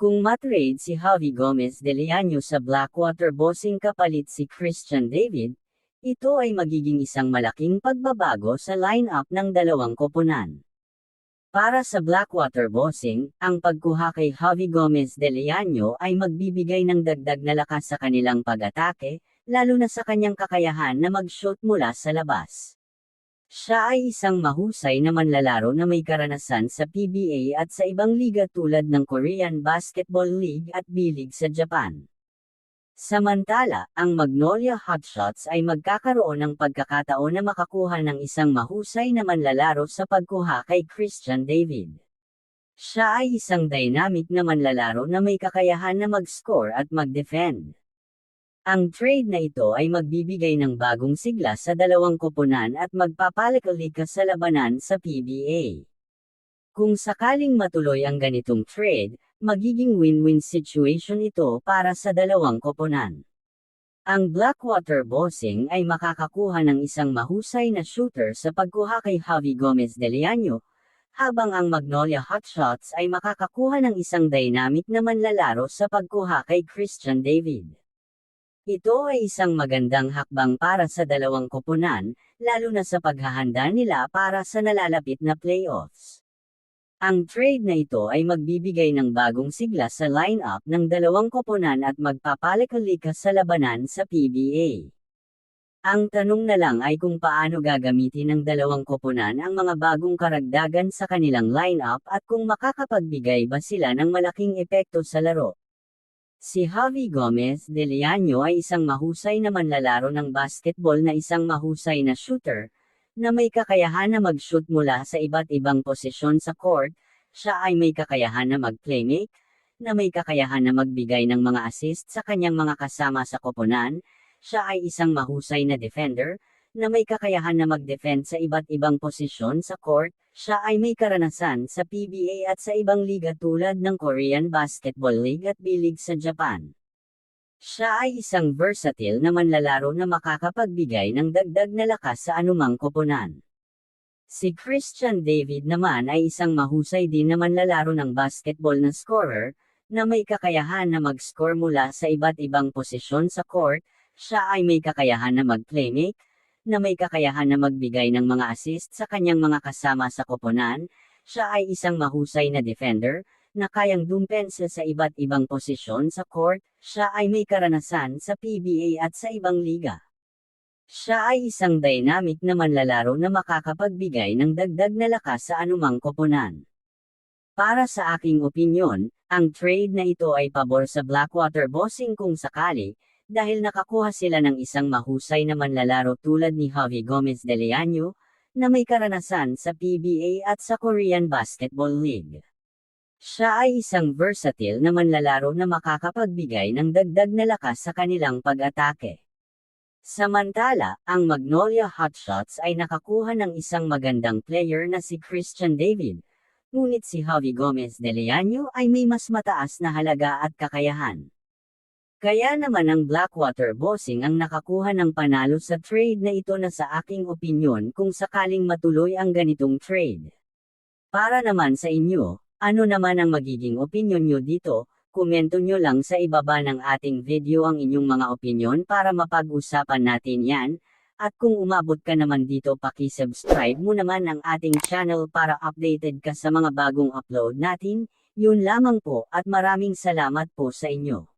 Kung matrade si Javi Gomez de Leano sa Blackwater bossing kapalit si Christian David, ito ay magiging isang malaking pagbabago sa lineup ng dalawang koponan. Para sa Blackwater bossing, ang pagkuha kay Javi Gomez de Leano ay magbibigay ng dagdag na lakas sa kanilang pag-atake, lalo na sa kanyang kakayahan na mag-shoot mula sa labas. Siya ay isang mahusay na manlalaro na may karanasan sa PBA at sa ibang liga tulad ng Korean Basketball League at B-League sa Japan. Samantala, ang Magnolia Hotshots ay magkakaroon ng pagkakataon na makakuha ng isang mahusay na manlalaro sa pagkuha kay Christian David. Siya ay isang dynamic na manlalaro na may kakayahan na mag-score at mag-defend. Ang trade na ito ay magbibigay ng bagong sigla sa dalawang koponan at magpapalikalika sa labanan sa PBA. Kung sakaling matuloy ang ganitong trade, magiging win-win situation ito para sa dalawang koponan. Ang Blackwater Bossing ay makakakuha ng isang mahusay na shooter sa pagkuha kay Javi Gomez de Leano, habang ang Magnolia Hotshots ay makakakuha ng isang dynamic na manlalaro sa pagkuha kay Christian David. Ito ay isang magandang hakbang para sa dalawang koponan, lalo na sa paghahanda nila para sa nalalapit na playoffs. Ang trade na ito ay magbibigay ng bagong sigla sa lineup ng dalawang koponan at magpapalikalika sa labanan sa PBA. Ang tanong na lang ay kung paano gagamitin ng dalawang koponan ang mga bagong karagdagan sa kanilang lineup at kung makakapagbigay ba sila ng malaking epekto sa laro. Si Javi Gomez de Leano ay isang mahusay na manlalaro ng basketball na isang mahusay na shooter, na may kakayahan na mag-shoot mula sa iba't ibang posisyon sa court, siya ay may kakayahan na mag-playmake, na may kakayahan na magbigay ng mga assist sa kanyang mga kasama sa koponan, siya ay isang mahusay na defender, na may kakayahan na mag-defend sa iba't ibang posisyon sa court, siya ay may karanasan sa PBA at sa ibang liga tulad ng Korean Basketball League at B-League sa Japan. Siya ay isang versatile na manlalaro na makakapagbigay ng dagdag na lakas sa anumang koponan. Si Christian David naman ay isang mahusay din na manlalaro ng basketball na scorer, na may kakayahan na mag-score mula sa iba't ibang posisyon sa court, siya ay may kakayahan na mag-playmake, na may kakayahan na magbigay ng mga assist sa kanyang mga kasama sa koponan, siya ay isang mahusay na defender, na kayang dumpensa sa iba't ibang posisyon sa court, siya ay may karanasan sa PBA at sa ibang liga. Siya ay isang dynamic na manlalaro na makakapagbigay ng dagdag na lakas sa anumang koponan. Para sa aking opinyon, ang trade na ito ay pabor sa Blackwater Bossing kung sakali, dahil nakakuha sila ng isang mahusay na manlalaro tulad ni Javi Gomez de Leano, na may karanasan sa PBA at sa Korean Basketball League. Siya ay isang versatile na manlalaro na makakapagbigay ng dagdag na lakas sa kanilang pag-atake. Samantala, ang Magnolia Hotshots ay nakakuha ng isang magandang player na si Christian David, ngunit si Javi Gomez de Leano ay may mas mataas na halaga at kakayahan. Kaya naman ang Blackwater Bossing ang nakakuha ng panalo sa trade na ito na sa aking opinyon kung sakaling matuloy ang ganitong trade. Para naman sa inyo, ano naman ang magiging opinyon nyo dito, komento nyo lang sa ibaba ng ating video ang inyong mga opinyon para mapag-usapan natin yan, at kung umabot ka naman dito paki-subscribe mo naman ang ating channel para updated ka sa mga bagong upload natin, yun lamang po at maraming salamat po sa inyo.